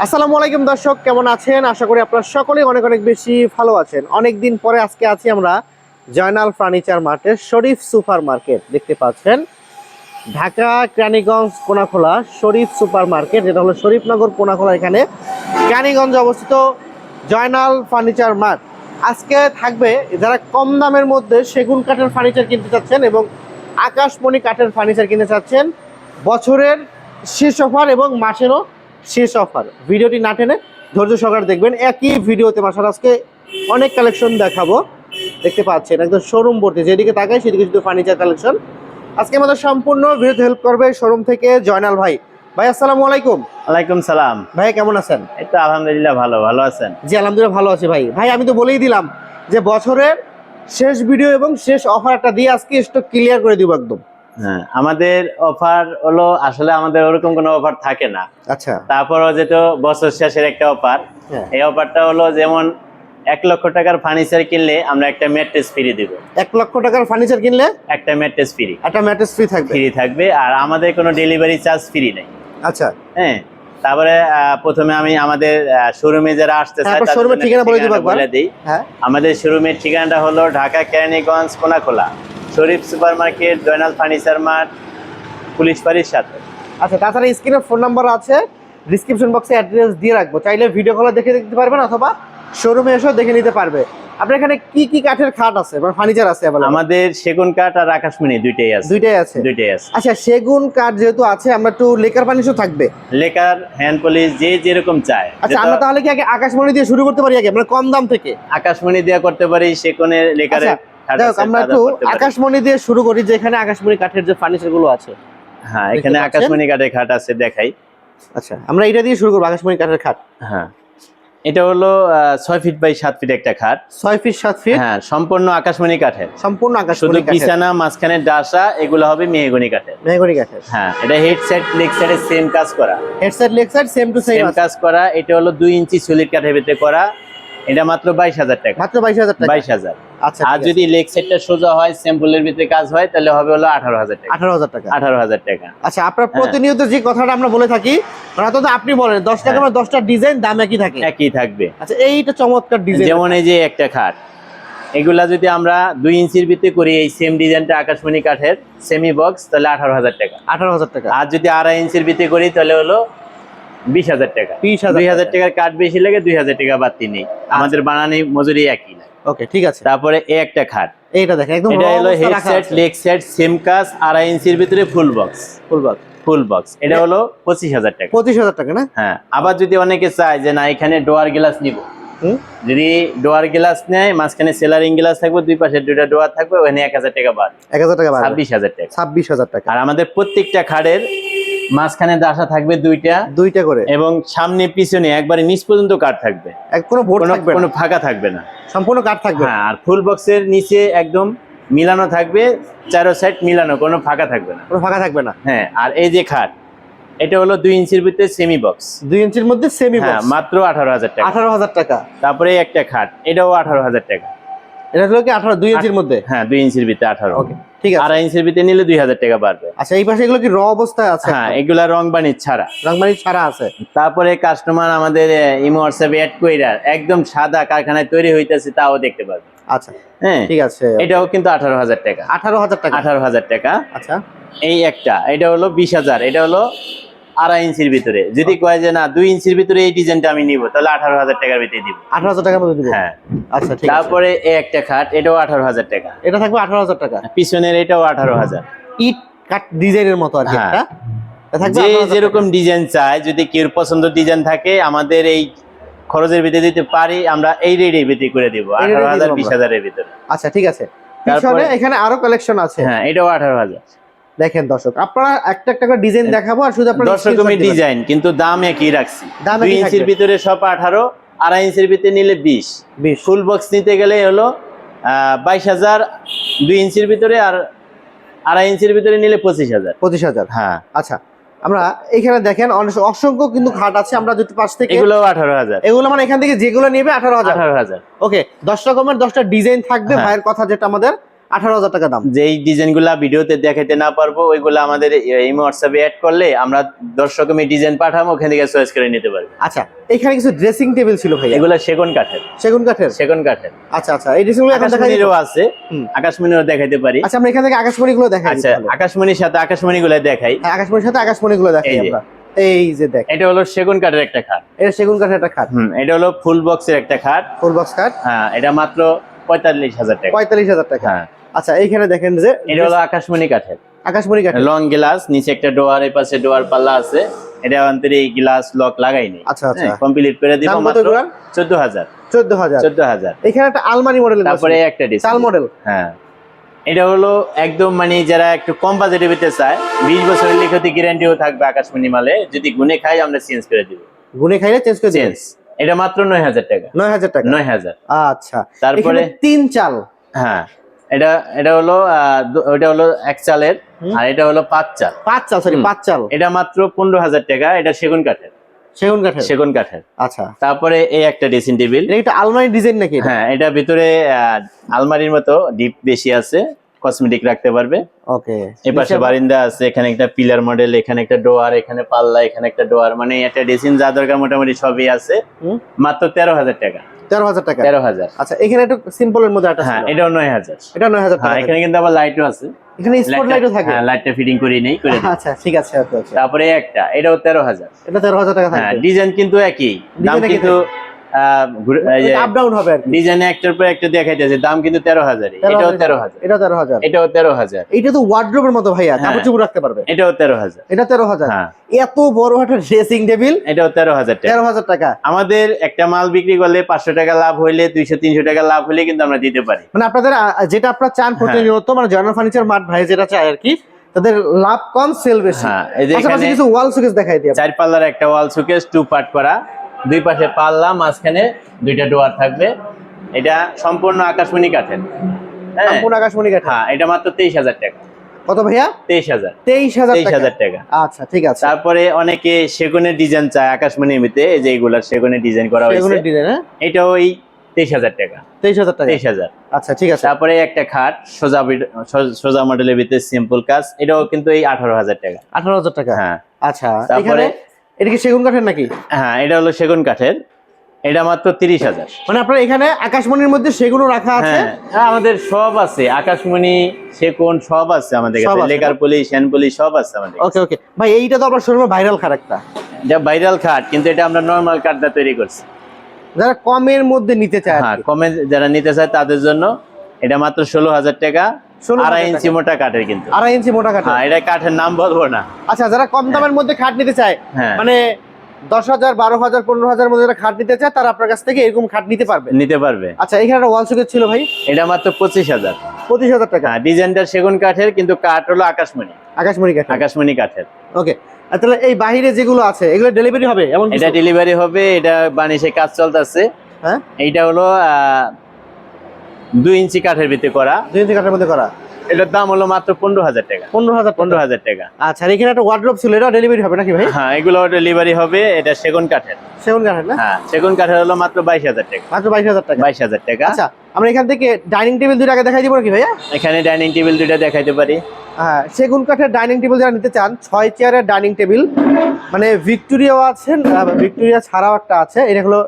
আসসালামু আলাইকুম দর্শক, কেমন আছেন? আশা করি আপনারা সকলেই অনেক অনেক বেশি ভালো আছেন। অনেক দিন পরে আজকে আছি আমরা Joynal furniture market Sharif super market দেখতে পাচ্ছেন, ঢাকা ক্রানীগঞ্জ কোনাখোলা শরীফ সুপার মার্কেট যেটা হলো শরীফনগর কোনাখোলা, এখানে ক্রানীগঞ্জে অবস্থিত জয়নাল ফার্নিচার মার্ট। আজকে থাকবে যারা কম দামের মধ্যে সেগুন কাঠের ফার্নিচার কিনতে চাচ্ছেন এবং আকাশমণি কাঠের ফার্নিচার কিনতে চাচ্ছেন, বছরের শেষ অফার এবং মাসেরও শেষ অফার। ভিডিওটি না টেনে ধৈর্য সহকারে দেখবেন। একই ভিডিওতে মাসার আজকে অনেক কালেকশন দেখাবো। দেখতে পাচ্ছেন একদম শোরুম ভর্তি। যেদিকে তাকাই সেদিকে শুধু ফার্নিচার কালেকশন আজকে আমাদের সম্পূর্ণ ভিডিওতে হেল্প করবে শোরুম থেকে জয়নাল ভাই। ভাই আসসালামু আলাইকুম। ওয়ালাইকুম সালাম। ভাই কেমন আছেন? এই তো আলহামদুলিল্লাহ ভালো ভালো আছেন? জি আলহামদুলিল্লাহ ভালো আছি ভাই। ভাই আমি তো বলেই দিলাম যে বছরের শেষ ভিডিও এবং শেষ অফারটা দিয়ে আজকে স্টক ক্লিয়ার করে দিব একদম। হ্যাঁ আমাদের অফার হলো আসলে আমাদের ওরকম কোনো অফার থাকে না। আচ্ছা। তারপরও যেহেতু বছর শেষের একটা অফার হ্যাঁ। এই অফারটা হলো যেমন এক লক্ষ টাকার ফার্নিচার কিনলে আমরা একটা ম্যাট্রেস ফ্রি দিব। এক লক্ষ টাকার ফার্নিচার কিনলে? একটা ম্যাট্রেস ফ্রি একটা ম্যাট্রেস ফ্রি থাকবে? ফ্রি থাকবে আর আমাদের কোনো ডেলিভারি চার্জ ফ্রি নেই। আচ্ছা। হ্যাঁ তারপরে প্রথমে আমি আমাদের শোরুমে যারা আসতে চায় জন্য ঠিকানা বলে দিই। হ্যাঁ। আমাদের শোরুমের ঠিকানাটা হলো Dhaka Keraniganj Konakhola. Sharif super market Joynal furniture mart police বাড়ির সাথে। আচ্ছা তাছাড়া স্ক্রিনে ফোন নাম্বার আছে ডিসক্রিপশন বক্সে অ্যাড্রেস দিয়ে রাখব। চাইলে ভিডিও কলে দেখে দেখতে পারবেন অথবা শোরুমে এসেও দেখে নিতে পারবে। আপনার এখানে কি কি কাঠের খাট আছে? মানে ফার্নিচার আছে? আমাদের সেগুন কাঠ আর আকাশমণি দুইটাই আছে। দুইটাই আছে? দুইটাই আছে। আচ্ছা সেগুন কাঠ যেহেতু আছে আমরা একটু লেকার ফার্নিচার থাকবে। লেকার হ্যান্ড পলিশ যে যেরকম চায়। আচ্ছা আমরা তাহলে কি আগে আকাশমণি দিয়ে শুরু করতে পারি আগে? মানে কম দাম থেকে? আকাশমণি দেওয়া করতে পারি সেকনের লেকারের আচ্ছা, যাই আমরা একটু আকাশমণি দিয়ে শুরু করি যেখানে আকাশমণি কাঠের যে ফার্নিচারগুলো আছে। হ্যাঁ এখানে আকাশমণি কাঠের খাট আছে দেখাই। আচ্ছা আমরা এটা দিয়ে শুরু করব আকাশমণি কাঠের খাট। হ্যাঁ এটা হলো ছয় ফিট বাই সাত ফিট একটা খাট। ছয় ফিট সাত ফিট? হ্যাঁ সম্পূর্ণ আকাশমণি কাঠের। সম্পূর্ণ শুধু বিছানা মাঝখানে ডাসা এগুলো হবে মেহগনি কাঠের। মেহগনি কাঠের। হ্যাঁ এটা হেড সেট লেগ সাইডে সেম কাজ করা। Headset leg side same to same কাজ করা এটা হলো দুই ইঞ্চি সলিড কাঠের ভিতরে করা। এটা মাত্র বাইশ হাজার টাকা। মাত্র বাইশ হাজার টাকা। বাইশ হাজার। আর যদি লেগ সেটটা সোজা হয় স্যাম্পলের ভিতরে কাজ হয় তাহলে হবে হলো আঠারো হাজার টাকা। আঠারো হাজার টাকা। আঠারো হাজার টাকা। আচ্ছা আপনার হ্যাঁ। প্রতিনিয়ত যে কথাটা আমরা বলে থাকি মানে অন্তত আপনি বলেন দশ টাকা হ্যাঁ। মানে দশটা ডিজাইন দাম একই থাকে? একই থাকবে। আচ্ছা এইটা চমৎকার ডিজাইন। যেমন এই যে একটা খাট এগুলা যদি আমরা দুই ইঞ্চির ভিতরে করি এই সেম ডিজাইনটা আকাশমণি কাঠের সেমি বক্স তাহলে আঠারো হাজার টাকা। আঠারো হাজার টাকা। আর যদি আড়াই ইঞ্চির ভিতরে করি তাহলে হলো বিশ হাজার টাকা। বিশ হাজার দুই হাজার টাকার কাঠ বেশি লাগে দুই হাজার টাকা বাড়তি নেই। আমাদের বানানি মজুরি একই। ওকে ঠিক আছে। তারপরে এ একটা খাট। এইটা দেখেন একদম এটা হলো head set leg set same কাজ আড়াই ইঞ্চির ভিতরে full box full box full box এটা হলো পঁচিশ হাজার টাকা। পঁচিশ হাজার টাকা না? হ্যাঁ আবার যদি অনেকে চায় যে না এখানে ডোয়ার গ্লাস নিব। যদি ডোয়ার গ্লাস নেয় মাঝখানে সেলারিং গ্লাস থাকবে দুই পাশে দুইটা ডোয়ার থাকবে ওখানে এক হাজার টাকা বাদ এক হাজার টাকা ছাব্বিশ হাজার টাকা। ছাব্বিশ হাজার টাকা। আর আমাদের প্রত্যেকটা খাড়ের মাঝখানে দাসা থাকবে দুইটা দুইটা করে। এবং সামনে পিছনে একবারে নিচ পর্যন্ত কাঠ থাকবে। কোনো ভোট থাকবে কোনো না ফাঁকা থাকবে না। সম্পূর্ণ কাঠ থাকবে। হ্যাঁ আর ফুল বক্সের নিচে একদম মিলানো থাকবে চারো সাইড মিলানো কোনো ফাঁকা থাকবে না। কোনো ফাঁকা থাকবে না। হ্যাঁ আর এই যে খাট এটা হলো দুই ইঞ্চির ভিতরে সেমি বক্স দুই ইঞ্চির মধ্যে সেমি হ্যাঁ মাত্র আঠারো হাজার টাকা। আঠারো হাজার টাকা। তারপরে একটা খাট এটাও আঠারো হাজার টাকা। এটা হলো কি আঠারো দুই ইঞ্চির মধ্যে? হ্যাঁ দুই ইঞ্চির ভিতরে আঠারো। ওকে ঠিক আছে। ইঞ্চির ভিতরে নিলে দুই হাজার টাকা বাড়বে। আচ্ছা এই পাশে এগুলো কি র অবস্থায় আছে? হ্যাঁ এগুলা রং ছাড়া। রংবাড়ি ছাড়া আছে। তারপরে কাস্টমার আমাদের ইমো হোয়াটসঅ্যাপে অ্যাড কইরা একদম সাদা কারখানায় তৈরি হইতেছে তাও দেখতে পাবে আচ্ছা হ্যাঁ ঠিক আছে। এটাও কিন্তু আঠারো হাজার টাকা। আঠারো হাজার টাকা? আঠারো হাজার টাকা। আচ্ছা। এই একটা এটা হলো বিশ হাজার এটা হলো আড়াই ইঞ্চির ভিতরে। যদি কয় যে না দুই ইঞ্চির ভিতরে এই ডিজাইনটা আমি নিব তাহলে আঠারো হাজার টাকার ভিতরে দিব। আঠারো হাজার টাকার মধ্যে দিব? হ্যাঁ। আচ্ছা ঠিক তারপরে এই একটা খাট এটাও আঠারো হাজার টাকা। এটা থাকবে আঠারো হাজার টাকা? পিছনের এটাও আঠারো হাজার। ইট কাট ডিজাইনের মতো আর কি হ্যাঁ। যে যেরকম ডিজাইন চায় যদি কেউ পছন্দ ডিজাইন থাকে আমাদের এই খরচের ভিতরে দিতে পারি আমরা এই রেটের ভিতরে করে দিব আঠারো হাজার বিশ হাজারের ভিতরে। আচ্ছা ঠিক আছে। তারপরে- এখানে আরও কালেকশন আছে। হ্যাঁ এটাও আঠারো হাজার। দেখেন দর্শক আপনারা একটা একটা করে ডিজাইন দেখাবো আর শুধু আপনারা screenshot দিবেন। ডিজাইন কিন্তু দাম একই রাখছি? দাম দুই একই ইঞ্চির ভিতরে সব আঠারো আড়াই ইঞ্চির ভিতরে নিলে বিশ। বিশ। ফুল বক্স নিতে গেলে হলো বাইশ হাজার দুই ইঞ্চির ভিতরে আর আড়াই ইঞ্চির ভিতরে নিলে পঁচিশ হাজার। পঁচিশ হাজার। হ্যাঁ। আচ্ছা আমরা এখানে দেখেন অসংখ্য কিন্তু খাট আছে আমরা যদি পাশ থেকে এগুলো আঠারো হাজার। এগুলো মানে এখান থেকে যেগুলো নেবে আঠারো হাজার। আঠারো হাজার। ওকে দশ রকমের দশটা ডিজাইন থাকবে হ্যাঁ। ভাইয়ের কথা যেটা আমাদের আঠারো হাজার টাকা দাম। যেই ডিজাইনগুলা ভিডিওতে দেখাইতে না পারব ওইগুলো আমাদের এই হোয়াটসঅ্যাপে অ্যাড করলে আমরা দর্শক আমি ডিজাইন পাঠাবো ওখান থেকে চয়েস করে নিতে পারবে আচ্ছা এখানে কিছু ড্রেসিং টেবিল ছিল ভাই এগুলো সেগুন কাঠের। সেগুন কাঠের? সেগুন কাঠের। আচ্ছা আচ্ছা এই ড্রেসিংগুলো? আকাশমণিরও আছে। আকাশমণিও দেখাইতে পারি। আচ্ছা আমরা এখান থেকে আকাশমণি গুলো দেখাই আচ্ছা আকাশমণির সাথে আকাশমণি গুলো দেখাই। হ্যাঁ, আকাশমণির সাথে আকাশমণি গুলো দেখাই আমরা। এই যে দেখ। এটা হলো সেগুন কাঠের একটা খাট। এটা সেগুন কাঠের একটা খাট। হুম এটা হলো ফুল বক্সের একটা খাট। ফুল বক্স খাট। হ্যাঁ এটা মাত্র পঁয়তাল্লিশ হাজার টাকা। পঁয়তাল্লিশ হাজার টাকা। হ্যাঁ। আচ্ছা এইখানে দেখেন যে এটা হলো আকাশমণি কাঠের। আকাশমণি কাঠের। লং গ্লাস নিচে একটা ডোয়ার এই পাশে ডোয়ার পাল্লা আছে। এটা অন্তরে এই গ্লাস লক লাগাইনি আচ্ছা আচ্ছা। কমপ্লিট করে দিব মাত্র এগুলার? চোদ্দ হাজার চোদ্দ হাজার চোদ্দ হাজার এখানে একটা আলমারি মডেল তারপরে একটা ডিস চাল মডেল হ্যাঁ। এটা হলো একদম মানে যারা একটু কম বাজেটে পেতে চায় বিশ বছরের লিখিত গ্যারান্টিও থাকবে আকাশমণি মালে। যদি গুনে খাই আমরা চেঞ্জ করে দিব। গুনে খাইলে চেঞ্জ করে চেঞ্জ এটা মাত্র নয় হাজার টাকা। নয় হাজার টাকা। নয় হাজার। আচ্ছা। তারপরে তিন চাল। হ্যাঁ। এটা এটা হলো ওটা হলো এক চালের আর এটা হলো পাঁচ চাল। পাঁচ চাল সরি পাঁচ চাল। এটা মাত্র পনেরো হাজার টাকা এটা সেগুন কাঠের। সেগুন কাঠের? সেগুন কাঠের। আচ্ছা। তারপরে এই একটা ড্রেসিং টেবিল এটা আলমারি ডিজাইন নাকি হ্যাঁ এটা ভিতরে আলমারির মতো ডিপ বেশি আছে কসমেটিক রাখতে পারবে। ওকে। এই পাশে বারিন্দা আছে এখানে একটা পিলার মডেল এখানে একটা ডোয়ার এখানে পাল্লা এখানে একটা ডোয়ার মানে একটা ড্রেসিং যা দরকার মোটামুটি সবই আছে। মাত্র তেরো হাজার টাকা। তেরো হাজার টাকা। তেরো হাজার। আচ্ছা এখানে একটু সিম্পলের মধ্যে একটা হ্যাঁ। এটাও নয় হাজার। এটা নয় হাজার হ্যাঁ টাকা। এখানে কিন্তু আবার লাইটও আছে। এখানে স্পট লাইটও থাকে? হ্যাঁ লাইটটা ফিটিং করে নেই করে আচ্ছা ঠিক আছে তারপরে একটা এটাও তেরো হাজার। এটা তেরো হাজার টাকা হ্যাঁ ডিজাইন কিন্তু একই। দাম একই কিন্তু আপ ডাউন হবে ডিজাইনে একটার পর একটা দেখাইতেছে দাম কিন্তু তেরো হাজারই এটাও তেরো হাজার। এটা এটাও তেরো হাজার। এটা তো ওয়ার্ড্রোবের মতো ভাইয়া কাপড় হ্যাঁ। চোপড় রাখতে পারবে। এটাও তেরো হাজার। এটা তেরো হাজার। হ্যাঁ। এত বড় একটা ড্রেসিং টেবিল এটাও তেরো হাজার টাকা। তেরো হাজার টাকা। আমাদের একটা মাল বিক্রি করলে পাঁচশো টাকা লাভ হইলে দুইশো তিনশো টাকা লাভ হলে কিন্তু আমরা দিতে পারি। মানে আপনাদের যেটা আপনারা চান প্রতিনিয়ত মানে জয়নাল ফার্নিচার মার্ট ভাই যেটা চায় আর কি তাদের লাভ কম সেল বেশি। হ্যাঁ এই যে এখানে কিছু ওয়াল সুকেস দেখাই দিই চার পাল্লার একটা ওয়াল সুকেস টু পার্ট করা। দুই পাশে পাল্লা মাঝখানে দুইটা ডোয়ার থাকবে। এটা সম্পূর্ণ আকাশমণি কাঠের। হ্যাঁ? সম্পূর্ণ আকাশমণি কাঠা হ্যাঁ এটা মাত্র তেইশ হাজার টাকা। কত ভাইয়া? তেইশ হাজার। তেইশ হাজার তেইশ হাজার টাকা। আচ্ছা ঠিক আছে। তারপরে অনেকে সেগুনের ডিজাইন চায় আকাশমণি এমনিতে যে এইগুলার সেগুনের ডিজাইন করা হয়েছে। ডিজাইন হ্যাঁ? এটা ওই তেইশ হাজার টাকা। তেইশ হাজার টাকা। তেইশ হাজার। আচ্ছা ঠিক আছে। তারপরে একটা খাট সোজা সোজা মডেলের ভিতরে সিম্পল কাজ। এটাও কিন্তু এই আঠারো হাজার টাকা। আঠারো হাজার টাকা। হ্যাঁ। আচ্ছা তারপরে- এটা কি সেগুন কাঠের নাকি? হ্যাঁ এটা হলো সেগুন কাঠের। এটা মাত্র তিরিশ হাজার। মানে আপনার এখানে আকাশমণির মধ্যে সেগুনও রাখা আছে? হ্যাঁ হ্যাঁ, আমাদের সব আছে। আকাশমণি সেগুন সব আছে আমাদের কাছে। লেকার পুলিশ হ্যান্ড পুলিশ সব আছে আমাদের ওকে ওকে। ভাই এইটা তো আপনার শোরুমে ভাইরাল খাট একটা। এটা ভাইরাল খাট কিন্তু এটা আমরা নর্মাল কাঠটা তৈরি করছি। যারা কমের মধ্যে নিতে চায় হ্যাঁ কমে যারা নিতে চায় তাদের জন্য এটা মাত্র ষোলো হাজার টাকা। 16,000 আড়াই ইঞ্চি মোটা কাঠের কিন্তু। আড়াই ইঞ্চি মোটা কাঠ হ্যাঁ এটা কাঠের নাম বলব না। আচ্ছা যারা কম দামের মধ্যে খাট নিতে চায় হ্যাঁ। মানে দশ হাজার বারো হাজার পনেরো হাজার মধ্যে যারা খাট নিতে চায় তারা আপনার কাছ থেকে এরকম খাট নিতে পারবে। নিতে পারবে। আচ্ছা এখানে একটা ওয়াল ছিল ভাই। এটা মাত্র পঁচিশ হাজার। পঁচিশ হাজার টাকা। হ্যাঁ ডিজাইনটা সেগুন কাঠের কিন্তু কাঠ হলো আকাশমণি। আকাশমণি কাঠ আকাশমণি কাঠের। ওকে। তাহলে এই বাইরে যেগুলো আছে এগুলো ডেলিভারি হবে? এমন এটা ডেলিভারি হবে এটা বানিশে কাজ চলতেছে। হ্যাঁ? এইটা হলো আহ, দুই ইঞ্চি কাঠের ভিতরে করা। দুই ইঞ্চি কাঠের মধ্যে করা। এটার দাম হলো মাত্র পনেরো হাজার টাকা। পনেরো হাজার পনেরো হাজার টাকা। আচ্ছা এখানে একটা ওয়ার্ড্রপ ছিল এটা ডেলিভারি হবে নাকি ভাই? হ্যাঁ এগুলো ডেলিভারি হবে এটা সেগুন কাঠের। সেগুন কাঠের না? হ্যাঁ সেগুন কাঠের হলো মাত্র বাইশ হাজার টাকা। মাত্র বাইশ হাজার টাকা। বাইশ হাজার টাকা। আচ্ছা আমরা এখান থেকে ডাইনিং টেবিল দুটো আগে দেখাই দিব নাকি ভাইয়া? এখানে ডাইনিং টেবিল দুইটা দেখাইতে পারি। হ্যাঁ সেগুন কাঠের ডাইনিং টেবিল যারা নিতে চান ছয় চেয়ারের ডাইনিং টেবিল মানে ভিক্টোরিয়াও আছে ভিক্টোরিয়া ছাড়াও একটা আছে এটা হলো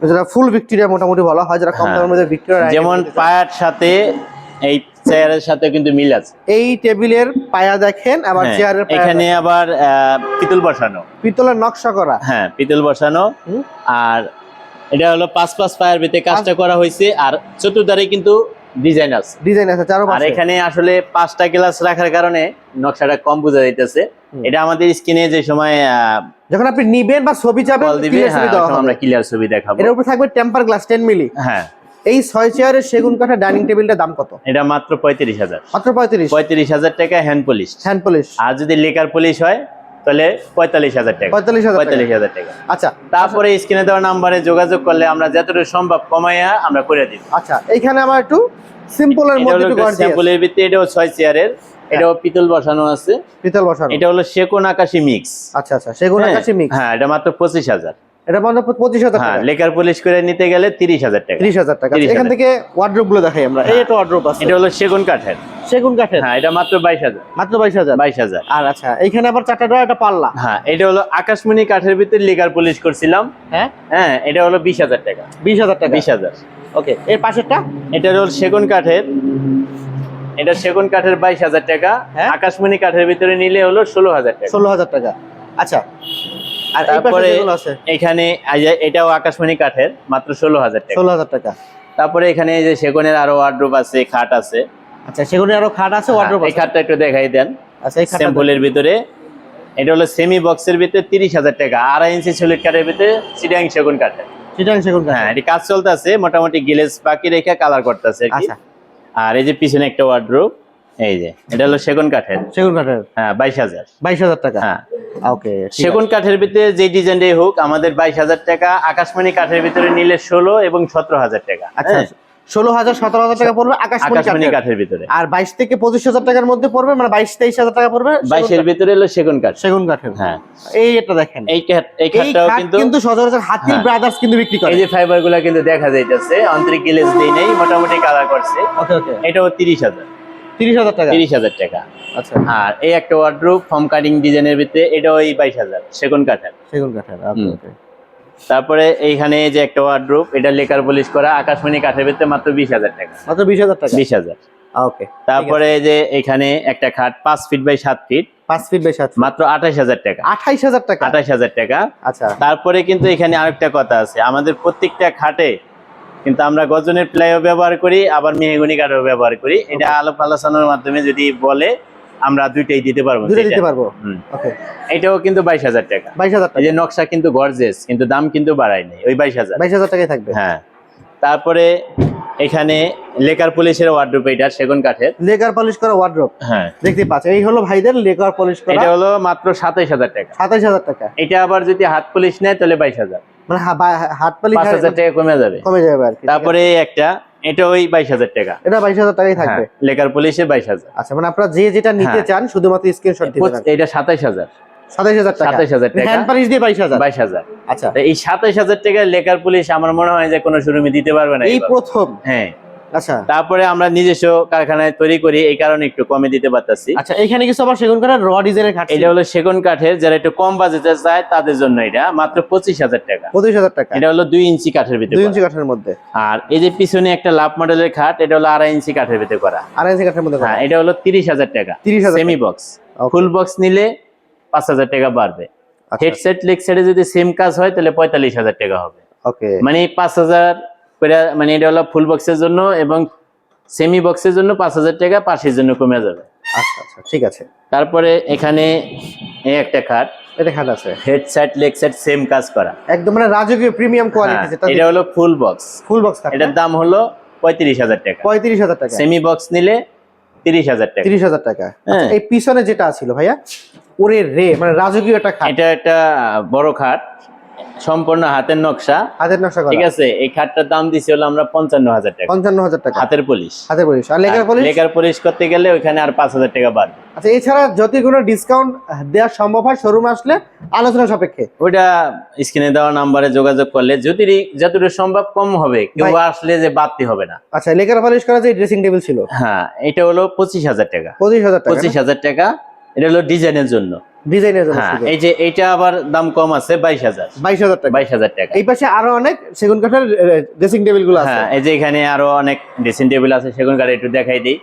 যেটা ফুল ভিক্টোরিয়া মোটামুটি ভালো হয় যারা কম। দামের মধ্যে ভিক্টোরিয়া যেমন। পায়ার সাথে এই চেয়ারের সাথে কিন্তু মিল আছে এই টেবিলের পায়া দেখেন আবার হ্যাঁ, চেয়ারের এখানে আবার পিতল বসানো পিতলের নকশা করা হ্যাঁ পিতল বসানো। আর এটা হলো পাঁচ পাঁচ পায়ের ভিতরে কাজটা করা হয়েছে আর চতুর্ধারে কিন্তু ডিজাইন আছে। ডিজাইন আছে আর এখানে আসলে পাঁচটা গ্লাস রাখার কারণে নকশাটা কম বোঝা যাইতেছে। এটা আমাদের স্ক্রিনে যে সময় যখন আপনি নিবেন বা ছবি চাবেন হ্যাঁ, আমরা ক্লিয়ার ছবি দেখাবো। এর উপর থাকবে টেম্পার গ্লাস টেন মিলি হ্যাঁ। এই ছয় চেয়ারের সেগুন কাঠের ডাইনিং টেবিলটার দাম কত? এটা মাত্র পঁয়ত্রিশ হাজার। মাত্র পঁয়ত্রিশ। পঁয়ত্রিশ হাজার টাকা হ্যান্ড পলিশ হ্যান্ড পলিশ আর যদি লেকার পলিশ হয় তাহলে পঁয়তাল্লিশ হাজার টাকা। পঁয়তাল্লিশ হাজার টাকা। পঁয়তাল্লিশ হাজার টাকা। আচ্ছা। তারপরে স্ক্রিনে দেওয়া নাম্বারে যোগাযোগ করলে আমরা যতটুকু সম্ভব কমাইয়া আমরা করে দিব। আচ্ছা এইখানে আমার একটু সিম্পলের মধ্যে একটু গর্জিয়াস স্যাম্পলের ভিত্তি এটাও ছয় চেয়ারের এটাও পিতল বসানো আছে। পিতল বসানো। এটা হলো সেকোন আকাশি মিক্স আচ্ছা আচ্ছা সেগুন আকাশি মিক্স হ্যাঁ এটা মাত্র পঁচিশ হাজার। এটা মানে পঁচিশ হাজার হ্যাঁ টাকা। লেকার পলিশ করে নিতে গেলে তিরিশ হাজার টাকা। ত্রিশ হাজার টাকা। এখান থেকে ওয়ার্ড্রোপগুলো দেখাই আমরা। এই একটা ওয়ার্ড্রোপ আছে। এটা হলো সেগুন কাঠের। সেগুন কাঠের? হ্যাঁ এটা মাত্র বাইশ হাজার। মাত্র বাইশ হাজার? বাইশ হাজার। আর আচ্ছা এইখানে আবার চারটা ড্রয়ার একটা পাল্লা। হ্যাঁ এটা হলো আকাশমণি কাঠের ভিতরে লেকার পলিশ করছিলাম। হ্যাঁ? হ্যাঁ এটা হলো বিশ হাজার টাকা। বিশ হাজার টাকা। বিশ হাজার। ওকে এর পাশেরটা? এটা হলো সেগুন কাঠের। এটা সেগুন কাঠের বাইশ হাজার টাকা। হ্যাঁ। আকাশমণি কাঠের ভিতরে নিলে হলো ষোলো হাজার টাকা। ষোলো হাজার টাকা। আচ্ছা আর তারপরে এখানে এটাও আকাশমণি কাঠের মাত্র ষোলো হাজার টাকা। ষোলো হাজার টাকা। তারপরে এখানে যে সেগুনের আরও ওয়ার্ড্রোপ আছে খাট আছে। আচ্ছা সেগুলো আরও খাট আছে ওয়ার্ড্রোপ হ্যাঁ, এই খাটটা একটু দেখাই দেন। আচ্ছা এই স্যাম্পলের ভিতরে। এটা হলো সেমি বক্সের ভিতরে তিরিশ হাজার টাকা। আড়াই ইঞ্চি সলিড কাঠের ভিতরে সিডিয়াং সেগুন কাঠের। চিটাং সেগুন কাঠ হ্যাঁ এটি কাজ চলতেছে মোটামুটি গিলেজ বাকি রেখে কালার করতেছে আচ্ছা। আর এই যে পিছনে একটা ওয়ার্ড্রোপ এই যে এটা হলো সেগুন কাঠের। সেগুন কাঠের। হ্যাঁ বাইশ হাজার। বাইশ হাজার টাকা। হ্যাঁ। ওকে সেগুন কাঠের ভিতরে যে ডিজাইনটাই হোক আমাদের বাইশ হাজার টাকা আকাশমণি কাঠের ভিতরে নিলে ষোলো এবং সতেরো হাজার টাকা আচ্ছা হ্যাঁ, ষোলো হাজার সতেরো হাজার টাকা পড়বে আকাশমণি কাঠের। ভিতরে। আর বাইশ থেকে পঁচিশ হাজার টাকার মধ্যে পড়বে মানে বাইশ তেইশ হাজার টাকা পড়বে বাইশের ভিতরে হলো সেগুন কাঠ। সেগুন কাঠের। হ্যাঁ। এই এটা দেখেন। এই কাঠ এই কাঠটাও কিন্তু কিন্তু সচরাচর হাতির হ্যাঁ। ব্রাদার্স কিন্তু বিক্রি করে এই যে ফাইবারগুলা কিন্তু দেখা যাইতেছে আন্তরিক গিলেজ দিই নেই মোটামুটি কালার করছে। ওকে ওকে। এটাও তিরিশ হাজার। তিরিশ হাজার টাকা। তিরিশ হাজার টাকা। আচ্ছা। আর এই একটা ওয়ার্ড্রোপ ফর্ম কাটিং ডিজাইনের ভিতরে এটাও এই বাইশ হাজার সেগুন কাঠের সেগুন কাঠের। ওকে তারপরে এইখানে যে একটা ওয়ার্ড্রোপ এটা লেকার পলিশ করা আকাশমণি কাঠের ভিতরে মাত্র বিশ হাজার টাকা। মাত্র বিশ হাজার টাকা? বিশ হাজার। ওকে তারপরে যে এখানে একটা খাট পাঁচ ফিট বাই সাত ফিট পাঁচ ফিট বাই সাত মাত্র আঠাশ হাজার টাকা। আঠাইশ হাজার টাকা? আঠাশ হাজার টাকা। আচ্ছা। তারপরে কিন্তু এখানে আরেকটা কথা আছে। আমাদের প্রত্যেকটা খাটে কিন্তু আমরা গজনের প্লাইও ব্যবহার করি আবার মেহগুনি কাঠও ব্যবহার করি। এটা আলাপ আলোচনার মাধ্যমে যদি বলে আমরা দুইটাই দিতে পারব। দিতে পারব? এটাও কিন্তু বাইশ হাজার টাকা। বাইশ হাজার টাকা যে নকশা কিন্তু গর্জেস কিন্তু দাম কিন্তু বাড়ায়নি নাই। ওই বাইশ হাজার। বাইশ হাজার টাকাই থাকবে। হ্যাঁ। তারপরে এখানে লেকার পুলিশের ওয়ার্ড্রোপ এটা সেগুন কাঠের। লেকার পলিশ করা ওয়ার্ড্রোপ হ্যাঁ। দেখতে পাচ্ছেন এই হলো ভাইদের লেকার পলিশ করা। এটা হলো মাত্র সাতাইশ হাজার টাকা। সাতাইশ হাজার টাকা। এটা আবার যদি হাত পুলিশ নেয় তাহলে বাইশ হাজার। মানে হাত পলিশ পাঁচ হাজার টাকা কমে যাবে। কমে যাবে আর কি। তারপরে একটা এটা ওই বাইশ হাজার টাকা। এটা বাইশ হাজার টাকাই থাকবে। হ্যাঁ, লেকার পুলিশে বাইশ হাজার। আচ্ছা মানে আপনারা যে যেটা নিতে হ্যাঁ। চান শুধুমাত্র স্ক্রিনশট দিতে থাকবেন এটা সাতাইশ হাজার সাতাইশ হাজার। টাকা। হাজার দিয়ে হাজার। হাজার। আচ্ছা। এই টাকা লেকার পুলিশ আমার মনে হয় যে কোনো শোরুমে দিতে পারবে না এই প্রথম? হ্যাঁ। আচ্ছা। তারপরে আমরা নিজস্ব কারখানায় তৈরি করি এই কারণে একটু কমে দিতে পারতাছি। আচ্ছা এখানে কিছু আবার সেগুন কাঠের র ডিজাইনের খাট এটা হলো সেগুন কাঠের যারা একটু কম বাজেটে চায় তাদের জন্য এটা মাত্র পঁচিশ হাজার টাকা। পঁচিশ হাজার টাকা। এটা হলো দুই ইঞ্চি কাঠের ভিতরে দুই ইঞ্চি কাঠের মধ্যে। আর এই যে পিছনে একটা লাভ মডেলের খাট এটা হলো আড়াই ইঞ্চি কাঠের ভিতরে করা। আড়াই ইঞ্চি কাঠের মধ্যে। হ্যাঁ এটা হলো তিরিশ হাজার টাকা। 30,000 সেমি বক্স ফুল বক্স নিলে পাঁচ হাজার টাকা বাড়বে। হেডসেট লেগ সেটে যদি সেম কাজ হয় তাহলে পঁয়তাল্লিশ হাজার টাকা হবে। মানে পাঁচ হাজার মানে এটা হলো ফুল বক্সের জন্য এবং সেমি বক্সের জন্য পাঁচ হাজার টাকা পাশের জন্য কমে যাবে। আচ্ছা আচ্ছা ঠিক আছে। তারপরে এখানে একটা খাট। এটা খাট আছে। Head set leg set same কাজ করা। একদম মানে রাজকীয় প্রিমিয়াম কোয়ালিটি হ্যাঁ, যেটা এটা হলো ফুল বক্স ফুল বক্স এটার দাম হলো পঁয়ত্রিশ হাজার টাকা। পঁয়ত্রিশ হাজার টাকা। সেমি বক্স নিলে তিরিশ হাজার টাকা। তিরিশ হাজার টাকা। হ্যাঁ। আচ্ছা, এই পিছনে যেটা ছিল ভাইয়া? ওরে রে মানে রাজকীয় একটা খাট। এটা একটা বড় খাট সম্পূর্ণ হাতের নকশা। হাতের নকশা ঠিক আছে এই খাটটার দাম দিছে হলো আমরা পঞ্চান্ন হাজার টাকা। পঞ্চান্ন হাজার টাকা। হাতের পলিশ। হাতের পলিশ। আর লেকার পলিশ? লেকার পলিশ করতে গেলে ওইখানে আর পাঁচ হাজার টাকা বাড়বে আচ্ছা এছাড়া যদি কোনো ডিসকাউন্ট দেওয়া সম্ভব হয় শোরুমে আসলে আলোচনা সাপেক্ষে। ওইটা স্ক্রিনে দেওয়া নাম্বারে যোগাযোগ করলে যদি যতটুকু সম্ভব কম হবে। কেউ আসলে যে বাড়তি হবে না। আচ্ছা লেকার পলিশ করা যে ড্রেসিং টেবিল ছিল? হ্যাঁ এটা হলো পঁচিশ হাজার টাকা। পঁচিশ হাজার টাকা পঁচিশ হাজার টাকা। এটা হলো ডিজাইনের জন্য। ডিজাইনের হ্যাঁ এই যে এইটা আবার দাম কম আছে বাইশ হাজার। বাইশ হাজার টাকা। বাইশ হাজার টাকা। এই পাশে আরও অনেক সেগুন কাঠের ড্রেসিং টেবিলগুলো আছে। হ্যাঁ এই যে এখানে আরও অনেক ড্রেসিং টেবিল আছে সেগুন কাঠ একটু দেখাই দিই।